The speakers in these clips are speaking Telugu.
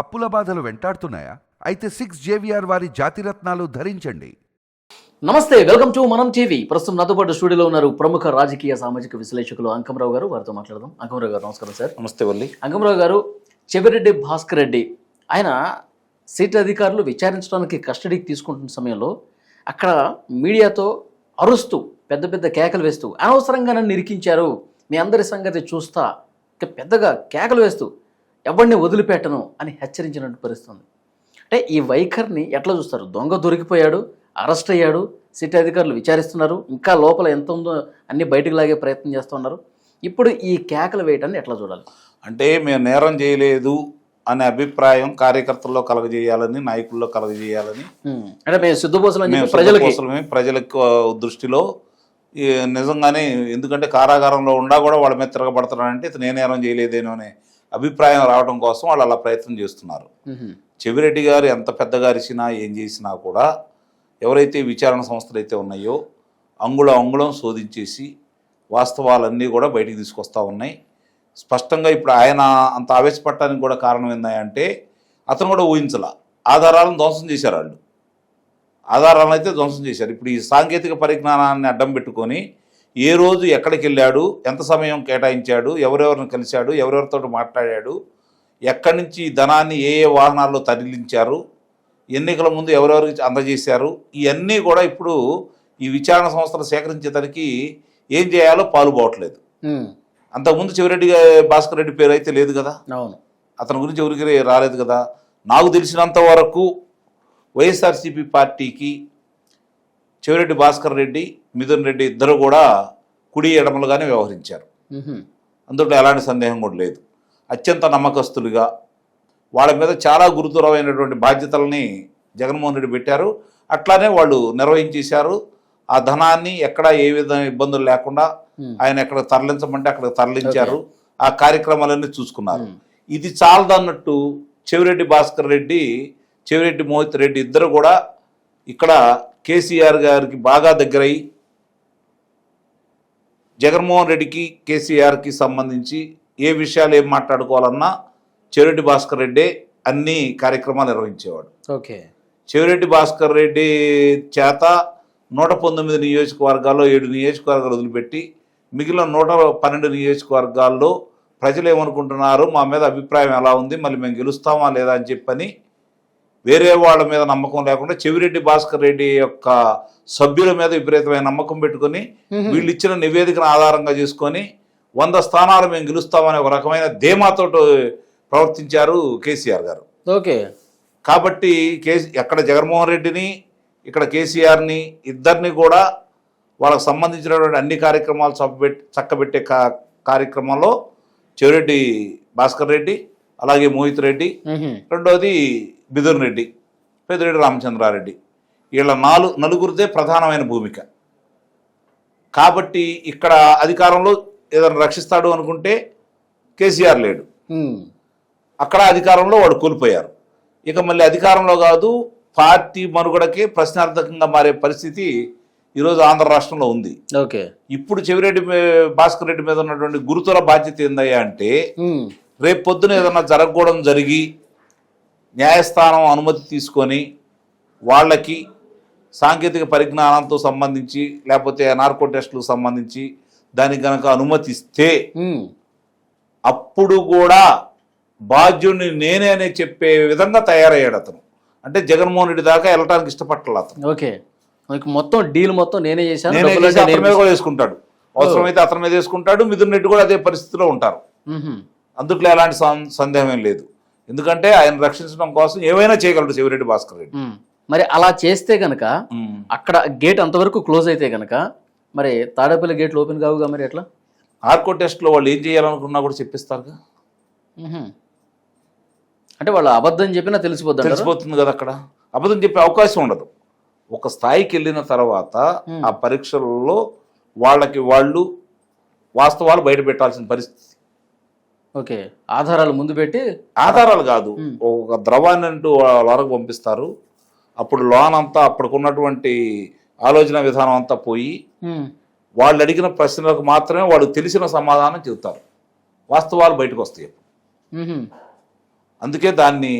అప్పుల బాధలు వెంటాడుతున్నాయా? అయితే సిక్స్ జేవిఆర్ వారి జాతిరత్నాలు ధరించండి. నమస్తే వెల్కమ్ టు మనం టీవీ. ప్రస్తుతం నాతో పాటు స్టూడియోలో ఉన్నారు ప్రముఖ రాజకీయ సామాజిక విశ్లేషకులు అంకమరావు గారు వారితో మాట్లాడదాం. అంకమరావు గారు నమస్కారం సార్. నమస్తే వల్లి. అంకమరావు గారు చెవిరెడ్డి భాస్కర్ రెడ్డి ఆయన సీట్ అధికారులు విచారించడానికి కస్టడీకి తీసుకుంటున్న సమయంలో అక్కడ మీడియాతో అరుస్తూ పెద్ద పెద్ద కేకలు వేస్తూ అనవసరంగా నన్ను ఇరికించారు మీ అందరి సంగతి చూస్తా పెద్దగా కేకలు వేస్తూ ఎవరిని వదిలిపెట్టను అని హెచ్చరించినట్టు పరిస్థితుంది. అంటే ఈ వైఖరిని ఎట్లా చూస్తారు? దొంగ దొరికిపోయాడు అరెస్ట్ అయ్యాడు సిటీ అధికారులు విచారిస్తున్నారు ఇంకా లోపల ఎంత ఉందో అన్ని బయటకు లాగే ప్రయత్నం చేస్తున్నారు ఇప్పుడు ఈ కేకలు వేయటాన్ని ఎట్లా చూడాలి? అంటే మేము నేరం చేయలేదు అనే అభిప్రాయం కార్యకర్తల్లో కలగజేయాలని నాయకుల్లో కలగజేయాలని. అంటే మేము సిద్ధపోసలు ప్రజలకి ప్రజలకు దృష్టిలో నిజంగానే ఎందుకంటే కారాగారంలో ఉండా కూడా వాళ్ళ మీద తిరగబడుతున్నారంటే ఇతను ఏ నేరం చేయలేదేనో అనే అభిప్రాయం రావడం కోసం వాళ్ళు అలా ప్రయత్నం చేస్తున్నారు. చెవిరెడ్డి గారు ఎంత పెద్దగా అరిచినా ఏం చేసినా కూడా ఎవరైతే విచారణ సంస్థలు అయితే ఉన్నాయో అంగుళం అంగుళం శోధించేసి వాస్తవాలన్నీ కూడా బయటికి తీసుకొస్తా ఉన్నాయి. స్పష్టంగా ఇప్పుడు ఆయన అంత ఆవేశపడటానికి కూడా కారణం ఏందంటే అతను కూడా ఊహించాల. ఆధారాలను ధ్వంసం చేశారు వాళ్ళు. ఆధారాలను అయితే ధ్వంసం చేశారు. ఇప్పుడు ఈ సాంకేతిక పరిజ్ఞానాన్ని అడ్డం పెట్టుకొని ఏ రోజు ఎక్కడికి వెళ్ళాడు ఎంత సమయం కేటాయించాడు ఎవరెవరిని కలిశాడు ఎవరెవరితో మాట్లాడాడు ఎక్కడి నుంచి ఈ ధనాన్ని ఏ ఏ వాహనాల్లో తరలించారు ఎన్నికల ముందు ఎవరెవరికి అందజేశారు ఇవన్నీ కూడా ఇప్పుడు ఈ విచారణ సంస్థలు సేకరించేదానికి ఏం చేయాలో పాలుపోవట్లేదు. అంతకుముందు చివరెడ్డి భాస్కర్ రెడ్డి పేరు అయితే లేదు కదా? అవును. అతని గురించి ఎవరికి రాలేదు కదా? నాకు తెలిసినంత వరకు వైఎస్ఆర్సీపీ పార్టీకి చివరెడ్డి భాస్కర్ రెడ్డి మిథున్ రెడ్డి ఇద్దరు కూడా కుడి ఎడమలుగానే వ్యవహరించారు. అందులో ఎలాంటి సందేహం కూడా లేదు. అత్యంత నమ్మకస్తులుగా వాళ్ళ మీద చాలా గురుతరమైనటువంటి బాధ్యతల్ని జగన్మోహన్ రెడ్డి పెట్టారు. అట్లానే వాళ్ళు నిర్వహించేశారు. ఆ ధనాన్ని ఎక్కడ ఏ విధమైన ఇబ్బందులు లేకుండా. ఆయన ఎక్కడ తరలించమంటే అక్కడ తరలించారు. ఆ కార్యక్రమాలన్నీ చూసుకున్నారు. ఇది చాలదన్నట్టు చెవిరెడ్డి భాస్కర్ రెడ్డి చెవిరెడ్డి మోహిత్ రెడ్డి ఇద్దరు కూడా ఇక్కడ కేసీఆర్ గారికి బాగా దగ్గరై జగన్మోహన్ రెడ్డికి కేసీఆర్కి సంబంధించి ఏ విషయాలు ఏం మాట్లాడుకోవాలన్నా చెవిరెడ్డి భాస్కర్ రెడ్డి అన్ని కార్యక్రమాలు నిర్వహించేవాడు. ఓకే. చెవిరెడ్డి భాస్కర్ రెడ్డి చేత నూట పంతొమ్మిది నియోజకవర్గాల్లో ఏడు నియోజకవర్గాలు వదిలిపెట్టి మిగిలిన నూట పన్నెండు నియోజకవర్గాల్లో ప్రజలు ఏమనుకుంటున్నారు? మా మీద అభిప్రాయం ఎలా ఉంది? మళ్ళీ మేము గెలుస్తామా లేదా అని చెప్పని వేరే వాళ్ళ మీద నమ్మకం లేకుండా చెవిరెడ్డి భాస్కర్ రెడ్డి యొక్క సభ్యుల మీద విపరీతమైన నమ్మకం పెట్టుకొని వీళ్ళు ఇచ్చిన నివేదికను ఆధారంగా చేసుకొని వంద స్థానాలు మేము గెలుస్తామనే ఒక రకమైన ధీమాతో ప్రవర్తించారు కేసీఆర్ గారు. ఓకే. కాబట్టి కేసీ ఎక్కడ జగన్మోహన్ రెడ్డిని ఇక్కడ కేసీఆర్ని ఇద్దరిని కూడా వాళ్ళకు సంబంధించినటువంటి అన్ని కార్యక్రమాలు చక్కబెట్టి చక్కబెట్టే కా కార్యక్రమంలో చెవిరెడ్డి భాస్కర్ రెడ్డి అలాగే మోహిత్ రెడ్డి. రెండోది బిదుర్ రెడ్డి పెద్దిరెడ్డి రామచంద్రారెడ్డి. వీళ్ళ నాలుగు నలుగురిదే ప్రధానమైన భూమిక. కాబట్టి ఇక్కడ అధికారంలో ఏదైనా రక్షిస్తాడు అనుకుంటే కేసీఆర్ లేడు. అక్కడ అధికారంలో వాడు కోల్పోయారు. ఇక మళ్ళీ అధికారంలో కాదు పార్టీ మనుగడకే ప్రశ్నార్థకంగా మారే పరిస్థితి ఈరోజు ఆంధ్ర రాష్ట్రంలో ఉంది. ఓకే. ఇప్పుడు చెవిరెడ్డి భాస్కర్ రెడ్డి మీద ఉన్నటువంటి గురుతర బాధ్యత ఏందయ్యా అంటే. రేపు పొద్దున ఏదన్నా జరగకూడదు జరిగి న్యాయస్థానం అనుమతి తీసుకొని వాళ్ళకి సాంకేతిక పరిజ్ఞానంతో సంబంధించి లేకపోతే నార్కో టెస్టులకు సంబంధించి దానికి గనక అనుమతి ఇస్తే ఉమ్. అప్పుడు కూడా బాధ్యుడిని నేనే అని చెప్పే విధంగా తయారయ్యాడు అతను. అంటే జగన్మోహన్ రెడ్డి దాకా వెళ్ళడానికి ఇష్టపట్టాలి అతను. ఓకే. మొత్తం డీల్ మొత్తం నేనే చేశాను నేనే చేసి అతని మీద కూడా వేసుకుంటాడు. అవసరమైతే అతని మీద వేసుకుంటాడు మిథున్ రెడ్డి కూడా అదే పరిస్థితిలో ఉంటారు. అందుట్లో ఎలాంటి సందేహం ఏం లేదు. ఎందుకంటే ఆయన రక్షించడం కోసం ఏమైనా చేయగలడు శివరెడ్డి భాస్కర్ రెడ్డి. మరి అలా చేస్తే గనక. అక్కడ గేట్ అంతవరకు క్లోజ్ అయితే గనక మరి తాడేపల్లి గేట్లు ఓపెన్ కావుగా మరి ఎట్లా ఆర్కో టెస్ట్లో వాళ్ళు ఏం చేయాలనుకున్నా కూడా చెప్పిస్తారుగా. అంటే వాళ్ళు అబద్ధం చెప్పినా తెలిసిపోద్ది అంటారా? తెలిసిపోతుంది కదా అక్కడ అబద్ధం చెప్పే అవకాశం ఉండదు ఒక స్థాయికి వెళ్ళిన తర్వాత. ఆ పరీక్షలలో వాళ్ళకి వాళ్ళు వాస్తవాలు బయట పెట్టాల్సిన పరిస్థితి ఓకే. ఆధారాలు ముందు పెట్టి ఆధారాలు కాదు. ఒక ద్రవాన్ని అంటూ లోనకు పంపిస్తారు. అప్పుడు లోన్ అంతా అప్పటికున్నటువంటి ఆలోచన విధానం అంతా పోయి. వాళ్ళు అడిగిన ప్రశ్నలకు మాత్రమే వాళ్ళు తెలిసిన సమాధానం చెబుతారు. వాస్తవాలు బయటకు వస్తాయి. అందుకే దాన్ని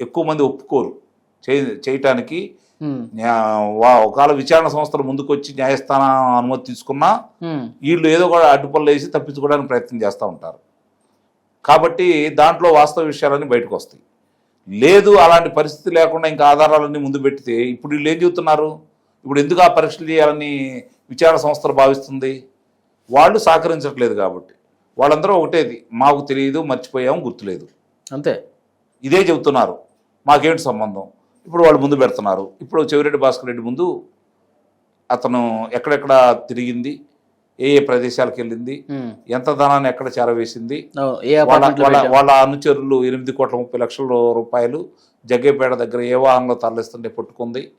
ఎక్కువ మంది ఒప్పుకోరు. చేయటానికి ఒకవేళ విచారణ సంస్థలు ముందుకు వచ్చి న్యాయస్థానం అనుమతి తీసుకున్నా వీళ్ళు ఏదో కూడా అడ్డుపనులు వేసి తప్పించుకోవడానికి ప్రయత్నం చేస్తూ ఉంటారు. కాబట్టి దాంట్లో వాస్తవ విషయాలన్నీ బయటకు వస్తాయి లేదు అలాంటి పరిస్థితి లేకుండా ఇంకా ఆధారాలన్నీ ముందు పెడితే ఇప్పుడు వీళ్ళు ఏం చెబుతున్నారు? ఇప్పుడు ఎందుకు ఆ పరీక్షలు చేయాలని విచారణ సంస్థలు భావిస్తుంది? వాళ్ళు సహకరించట్లేదు కాబట్టి. వాళ్ళందరూ ఒకటేది మాకు తెలియదు మర్చిపోయాము గుర్తులేదు. అంతే. ఇదే చెబుతున్నారు. మాకేంటి సంబంధం? ఇప్పుడు వాళ్ళు ముందు పెడుతున్నారు. ఇప్పుడు చెవిరెడ్డి భాస్కర్ రెడ్డి ముందు అతను ఎక్కడెక్కడ తిరిగింది? ఏ ఏ ప్రదేశాలకు వెళ్ళింది ఎంత ధనాన్ని ఎక్కడ చేరవేసింది? వాళ్ళ అనుచరులు ఎనిమిది కోట్ల ముప్పై లక్షల రూపాయలు జగ్గేపేట దగ్గర ఏ వాహనంలో తరలిస్తుంటే పట్టుకుంది?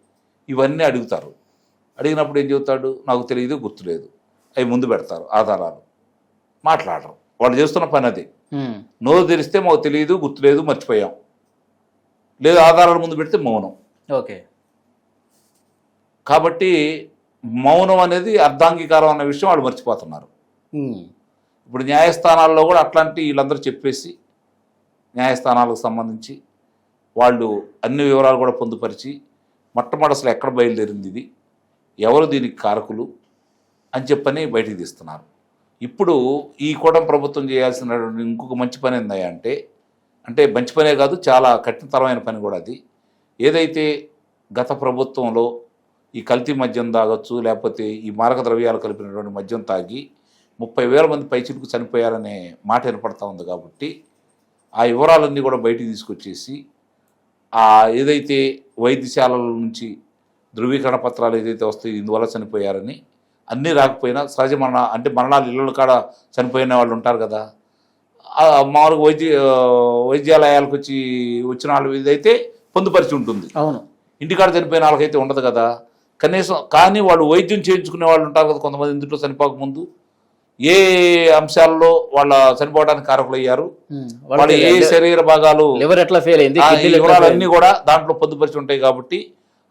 ఇవన్నీ అడుగుతారు. అడిగినప్పుడు ఏం చెబుతాడు? నాకు తెలియదు గుర్తులేదు. అవి ముందు పెడతారు ఆధారాలు. మాట్లాడరు. వాళ్ళు చేస్తున్న పని అది. నోరు తెరిస్తే మాకు తెలియదు గుర్తులేదు మర్చిపోయాం. లేదు ఆధారాలు ముందు పెడితే మౌనం. ఓకే. కాబట్టి మౌనం అనేది అర్ధాంగీకారం అన్న విషయం వాళ్ళు మర్చిపోతున్నారు. ఇప్పుడు న్యాయస్థానాల్లో కూడా అట్లాంటి వీళ్ళందరూ చెప్పేసి న్యాయస్థానాలకు సంబంధించి వాళ్ళు అన్ని వివరాలు కూడా పొందుపరిచి మొట్టమొదటి ఎక్కడ బయలుదేరింది ఇది ఎవరు దీనికి కారకులు అని చెప్పని బయటికి తీస్తున్నారు. ఇప్పుడు ఈ కూటమి ప్రభుత్వం చేయాల్సిన ఇంకొక మంచి పని ఏందయ్యా అంటే అంటే మంచి పనే కాదు చాలా కఠినతరమైన పని కూడా అది. ఏదైతే గత ప్రభుత్వంలో ఈ కల్తీ మద్యం తాగొచ్చు లేకపోతే ఈ మారక ద్రవ్యాలు కలిపినటువంటి మద్యం తాగి ముప్పై వేల మంది పైచిలకు చనిపోయారనే మాట వినపడతా ఉంది కాబట్టి ఆ వివరాలన్నీ కూడా బయటికి తీసుకొచ్చేసి ఆ ఏదైతే వైద్యశాలల నుంచి ధృవీకరణ పత్రాలు ఏదైతే వస్తాయో ఇందువల్ల చనిపోయారని అన్నీ రాకపోయినా సహజ మరణ అంటే మరణాలు ఇళ్ళ కాడ చనిపోయిన వాళ్ళు ఉంటారు కదా మామూలుగా వైద్య వైద్యాలయాలకు వచ్చి వచ్చిన వాళ్ళు ఇదైతే పొందుపరిచి ఉంటుంది. అవును. ఇంటికాడ చనిపోయిన వాళ్ళకైతే ఉండదు కదా. కనీసం కానీ వాళ్ళు వైద్యం చేయించుకునే వాళ్ళు ఉంటారు కదా కొంతమంది ఇంట్లో చనిపోక ముందు. ఏ అంశాల్లో వాళ్ళ చనిపోవడానికి కారకులయ్యారు ఉమ్, వాళ్ళ ఏ శరీర భాగాలు? లివర్ ఎట్లా ఫెయిల్ అయింది? వివరాలన్నీ కూడా దాంట్లో పొందుపరిచి ఉంటాయి కాబట్టి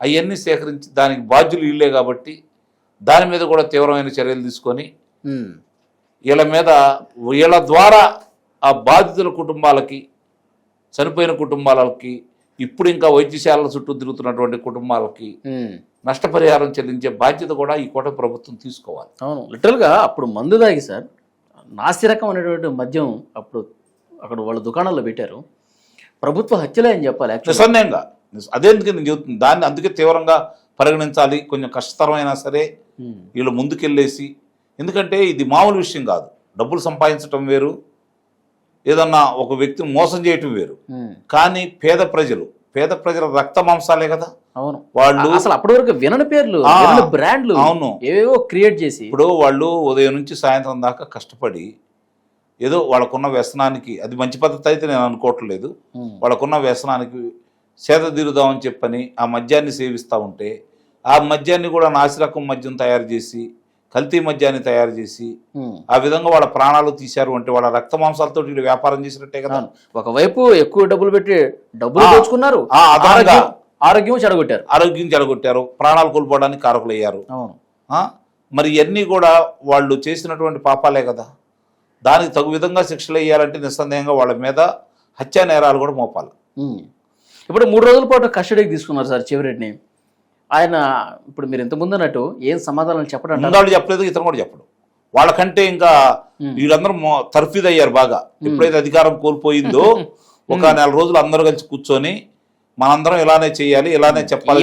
అవన్నీ సేకరించి దానికి బాధ్యులు వీళ్ళే కాబట్టి దాని మీద కూడా తీవ్రమైన చర్యలు తీసుకొని వీళ్ళ మీద వీళ్ళ ద్వారా ఆ బాధితుల కుటుంబాలకి చనిపోయిన కుటుంబాలకి ఇప్పుడు ఇంకా వైద్యశాలల చుట్టూ తిరుగుతున్నటువంటి కుటుంబాలకి నష్టపరిహారం చెల్లించే బాధ్యత కూడా ఈ కోట ప్రభుత్వం తీసుకోవాలి. అవును. లిటరల్గా అప్పుడు మందు తాగి సార్ నాసిరకం అనేటువంటి మద్యం అప్పుడు అక్కడ వాళ్ళ దుకాణాల్లో పెట్టారు. ప్రభుత్వ హత్యలే అని చెప్పాలి నిస్సందేహంగా. నిస్- అదేందుకు నేను చెబుతుంది దాన్ని అందుకే తీవ్రంగా పరిగణించాలి కొంచెం కష్టతరమైనా సరే వీళ్ళు ముందుకెళ్ళేసి ఎందుకంటే ఇది మామూలు విషయం కాదు. డబ్బులు సంపాదించడం వేరు ఏదన్నా ఒక వ్యక్తిని మోసం చేయటం వేరు. కానీ పేద ప్రజలు పేద ప్రజల రక్త మాంసాలే కదా. అవును వాళ్ళు అసలు అప్పటి వరకు వినని పేర్లు బ్రాండ్లు అవును. ఏవేవో క్రియేట్ చేసి ఇప్పుడు వాళ్ళు ఉదయం నుంచి సాయంత్రం దాకా కష్టపడి ఏదో వాళ్ళకున్న వ్యసనానికి అది మంచి పద్ధతి అయితే నేను అనుకోవట్లేదు వాళ్ళకున్న వ్యసనానికి సేద తీరుదామని చెప్పని ఆ మద్యాన్ని సేవిస్తూ ఉంటే ఆ మద్యాన్ని కూడా నాసిరకం మద్యం తయారు చేసి కల్తీ మద్యాన్ని తయారు చేసి. ఆ విధంగా వాళ్ళ ప్రాణాలు తీశారు అంటే వాళ్ళ రక్త మాంసాలతో వ్యాపారం చేసినట్టే కదా. ఒకవైపు ఎక్కువ డబ్బులు పెట్టి డబ్బులు అదనంగా. ఆరోగ్యం చెడగొట్టారు. ఆరోగ్యం చెడగొట్టారు. ప్రాణాలు కోల్పోవడానికి కారకులయ్యారు. అవును? మరి ఇవన్నీ కూడా వాళ్ళు చేసినటువంటి పాపాలే కదా. దానికి తగు విధంగా శిక్షలు వేయాలంటే నిస్సందేహంగా వాళ్ళ మీద హత్యా నేరాలు కూడా మోపాలి. ఇప్పుడు మూడు రోజుల పాటు కస్టడీకి తీసుకున్నారు సార్ చివరెడ్డిని. ఆయన ఇప్పుడు మీరు ఇంత ముందు అన్నట్టు ఏం సమాధానాలు చెప్పడం? ముందాళ్ళు చెప్పలేదు ఇతను కూడా చెప్పడు. వాళ్ళకంటే ఇంకా. వీళ్ళందరూ మో- తర్ఫీదు అయ్యారు బాగా ఎప్పుడైతే అధికారం కోల్పోయిందో ఒక నెల రోజులు అందరూ కలిసి కూర్చొని మనందరం ఇలానే చేయాలి ఇలానే చెప్పాలి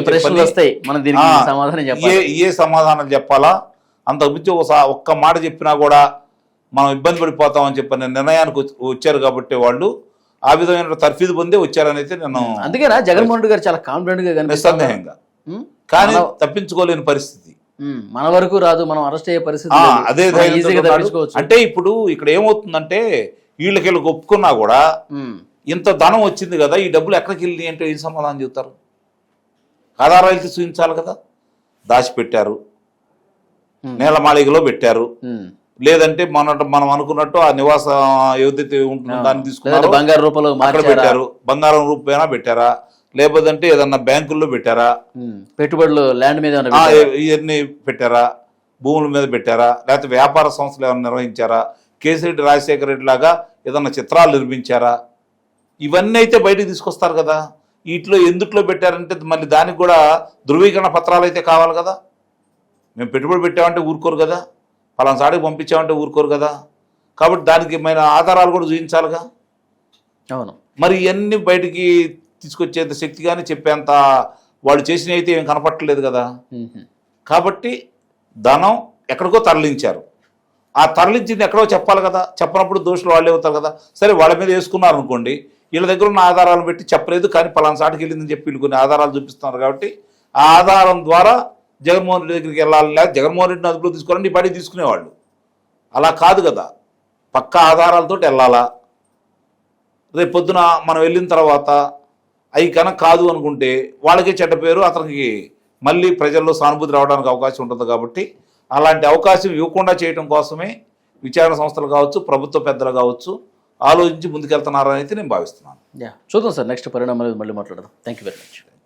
ఏ సమాధానం చెప్పాలా. అంతకు మించి ఒక సా- ఒక్క మాట చెప్పినా కూడా మనం ఇబ్బంది పడిపోతామని చెప్పిన నిర్ణయానికి వచ్చి- వచ్చారు కాబట్టి వాళ్ళు ఆ విధమైన తర్ఫీదు పొందే వచ్చారని అయితే నేను అందుకేనా జగన్మోహన్ రెడ్డి గారు చాలా కాన్ఫిడెంట్గా నిస్సందేహంగా. కానీ తప్పించుకోలేని పరిస్థితి. మన వరకు రాదు మనం అరెస్ట్ అయ్యే పరిస్థితి. అదే అంటే ఇప్పుడు ఇక్కడ ఏమవుతుందంటే వీళ్ళకి వీళ్ళకి ఒప్పుకున్నా కూడా ఇంత ధనం వచ్చింది కదా ఈ డబ్బులు ఎక్కడికి వెళ్ళి అంటే ఏం సమాధానం చెబుతారు? ఆధారాలకి చూపించాలి కదా దాచిపెట్టారు. నేలమాళిగలో పెట్టారు. లేదంటే మన మనం అనుకున్నట్టు ఆ నివాస ఏదైతే ఉంటుందో దాన్ని తీసుకున్నారో బంగారు రూపంలో పెట్టారు. బంగారం రూపేనా పెట్టారా? లేకపోతే ఏదన్నా బ్యాంకుల్లో పెట్టారా? పెట్టుబడులు ల్యాండ్ మీద? ఇవన్నీ పెట్టారా? భూముల మీద పెట్టారా? లేకపోతే వ్యాపార సంస్థలు ఏమైనా నిర్వహించారా? కేసిరెడ్డి రాజశేఖర రెడ్డి లాగా ఏదన్నా చిత్రాలు నిర్మించారా? ఇవన్నీ అయితే బయటకు తీసుకొస్తారు కదా. వీటిలో ఎందుట్లో పెట్టారంటే మళ్ళీ దానికి కూడా ధృవీకరణ పత్రాలు అయితే కావాలి కదా. మేము పెట్టుబడి పెట్టామంటే ఊరుకోరు కదా. పలానా సాడికి పంపించామంటే ఊరుకోరు కదా. కాబట్టి దానికి మన ఆధారాలు కూడా చూపించాలిగా? అవును. మరి ఇవన్నీ బయటికి తీసుకొచ్చేంత శక్తి కానీ చెప్పేంత వాళ్ళు చేసినవి అయితే ఏం కనపట్టలేదు కదా. కాబట్టి ధనం ఎక్కడికో తరలించారు. ఆ తరలించింది ఎక్కడో చెప్పాలి కదా. చెప్పనప్పుడు దోషులు వాళ్ళే అవుతారు కదా. సరే వాళ్ళ మీద వేసుకున్నారు అనుకోండి వీళ్ళ దగ్గర ఉన్న ఆధారాలు పెట్టి చెప్పలేదు కానీ పలానా సాటికి వెళ్ళిందని చెప్పి వీళ్ళు కొన్ని ఆధారాలు చూపిస్తున్నారు కాబట్టి ఆ ఆధారం ద్వారా జగన్మోహన్ రెడ్డి దగ్గరికి వెళ్ళాలి లేదా జగన్మోహన్ రెడ్డిని అదుపులో తీసుకోవాలని ఈ బయట తీసుకునేవాళ్ళు. అలా కాదు కదా. పక్క ఆధారాలతో వెళ్ళాలా? రేపు పొద్దున మనం వెళ్ళిన తర్వాత అవి కనుక కాదు అనుకుంటే వాళ్ళకే చెడ్డ పేరు అతనికి మళ్ళీ ప్రజల్లో సానుభూతి రావడానికి అవకాశం ఉంటుంది కాబట్టి అలాంటి అవకాశం ఇవ్వకుండా చేయడం కోసమే విచారణ సంస్థలు కావచ్చు ప్రభుత్వ పెద్దలు కావచ్చు ఆలోచించి ముందుకెళ్తున్నారని అయితే నేను భావిస్తున్నాను. యా. చూద్దాం సార్ నెక్స్ట్ పరిణామాలు మళ్ళీ మాట్లాడదాం. Thank you very much